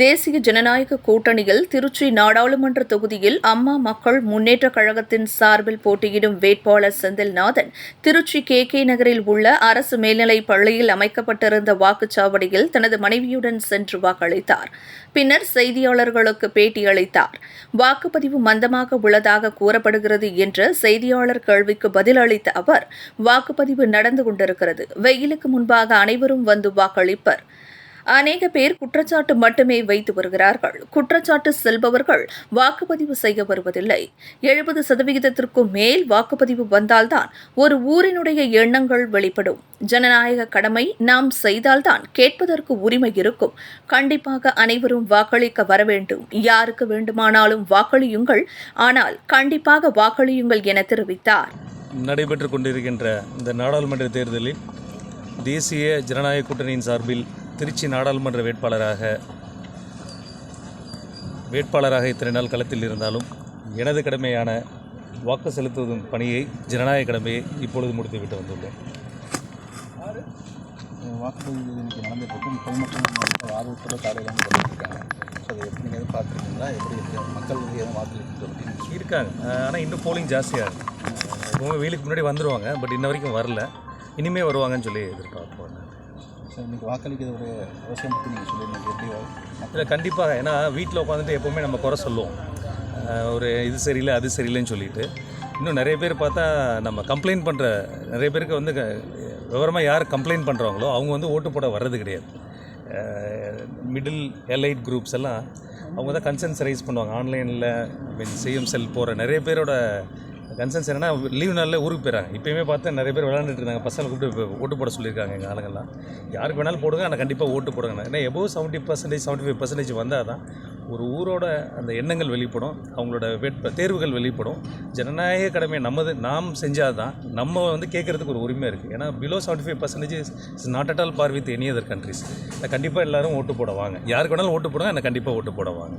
தேசிய ஜனநாயக கூட்டணியில் திருச்சி நாடாளுமன்ற தொகுதியில் அம்மா மக்கள் முன்னேற்ற கழகத்தின் சார்பில் போட்டியிடும் வேட்பாளர் செந்தில்நாதன் திருச்சி கே கே நகரில் உள்ள அரசு மேல்நிலைப் பள்ளியில் அமைக்கப்பட்டிருந்த வாக்குச்சாவடியில் தனது மனைவியுடன் சென்று வாக்களித்தார். பின்னர் செய்தியாளர்களுக்கு பேட்டியளித்தார். வாக்குப்பதிவு மந்தமாக உள்ளதாக கூறப்படுகிறது என்ற செய்தியாளர் கேள்விக்கு பதிலளித்த அவர் வாக்குப்பதிவு நடந்து கொண்டிருக்கிறது. வெயிலுக்கு முன்பாக அனைவரும் வந்து வாக்களிப்பர். அநேக பேர் குற்றச்சாட்டு மட்டுமே வைத்து வருகிறார்கள். குற்றச்சாட்டு செல்பவர்கள் வாக்குப்பதிவு செய்ய வருவதில்லை. எழுபது சதவிகிதத்திற்கும் மேல் வாக்குப்பதிவு வந்தால்தான் ஒரு ஊரினுடைய எண்ணங்கள் வெளிப்படும். ஜனநாயக கடமை நாம் செய்தால்தான் கேட்பதற்கு உரிமை இருக்கும். கண்டிப்பாக அனைவரும் வாக்களிக்க வர வேண்டும். யாருக்கு வேண்டுமானாலும் வாக்களியுங்கள். ஆனால் கண்டிப்பாக வாக்களியுங்கள் என தெரிவித்தார். நடைபெற்று கொண்டிருக்கின்ற இந்த நாடாளுமன்ற தேர்தலில் தேசிய ஜனநாயக கூட்டணியின் சார்பில் திருச்சி நாடாளுமன்ற வேட்பாளராக வேட்பாளராக இத்தனை நாள் களத்தில் இருந்தாலும் எனது கடமையான வாக்கு செலுத்துவதும் பணியை ஜனநாயக கடமையை இப்பொழுது முடித்துவிட்டு வந்துள்ளேன். வாக்குப்பதிவு இன்னைக்கு நடந்துட்டு பொதுமக்கள் ஆர்வத்தோட காலையில் பண்ணியிருக்காங்க ஸோ அதை எப்படி எதுவும் பார்த்துருக்கீங்களா? எப்படி மக்கள் வந்து எதுவும் வாக்களிக்கிறது அப்படின்னு இருக்காங்க. ஆனால் இன்னும் போலிங் ஜாஸ்தியாக இருக்கு. எப்பவுமே வெயிலுக்கு முன்னாடி வந்துடுவாங்க பட் இன்ன வரைக்கும் வரல. இனிமே வருவாங்கன்னு சொல்லி எதிர்பார்ப்போம் ஸோ இன்னைக்கு வாக்களிக்கிறது ஒரு அவசியம் பற்றி நீங்கள் சொல்லியிருந்தீங்க எப்படி இல்லை கண்டிப்பாக. ஏன்னா வீட்டில் உட்காந்துட்டு எப்போவுமே நம்ம குறை சொல்லுவோம். ஒரு இது சரியில்லை அது சரியில்லைன்னு சொல்லிட்டு. இன்னும் நிறைய பேர் பார்த்தா நம்ம கம்ப்ளைண்ட் பண்ணுற நிறைய பேருக்கு வந்து விவரமாக யார் கம்ப்ளைண்ட் பண்ணுறாங்களோ அவங்க வந்து ஓட்டு போட வர்றது கிடையாது. மிடில் எலைட் குரூப்ஸ் எல்லாம் அவங்க தான் கன்சன்ஸ் ரைஸ் பண்ணுவாங்க. ஆன்லைனில் மீன் சிஎம் செல் போகிற நிறைய பேரோட கன்சர்ன்ஸ் என்னென்னா லீவ் நாளில் ஊருக்கு போயிறாங்க. இப்போயுமே பார்த்தா நிறைய பேர் விளையாண்டுட்டு இருந்தாங்க பசங்களை கூப்பிட்டு ஓட்டு போட சொல்லியிருக்காங்க எங்கள் ஆளுங்கள்லாம் யாருக்கு வேணாலும் போடுங்க ஆனால் கண்டிப்பாக ஓட்டு போடுங்க ஏன்னா above seventy percentage seventy five percentage வந்தால் தான் ஒரு ஊரோட அந்த எண்ணங்கள் வெளிப்படும். அவங்களோட வேட்ப தேர்வுகள் வெளிப்படும். ஜனநாயக கடமையை நமது நாம் செஞ்சால் தான் நம்ம வந்து கேட்குறதுக்கு ஒரு உரிமை இருக்குது ஏன்னா below seventy five percentage is not at all par with any other countries கண்டிப்பாக எல்லாரும் ஓட்டு போட வாங்க. யாருக்கு வேணாலும் ஓட்டு போடுங்க ஆனால் கண்டிப்பாக ஓட்டு போட வாங்க.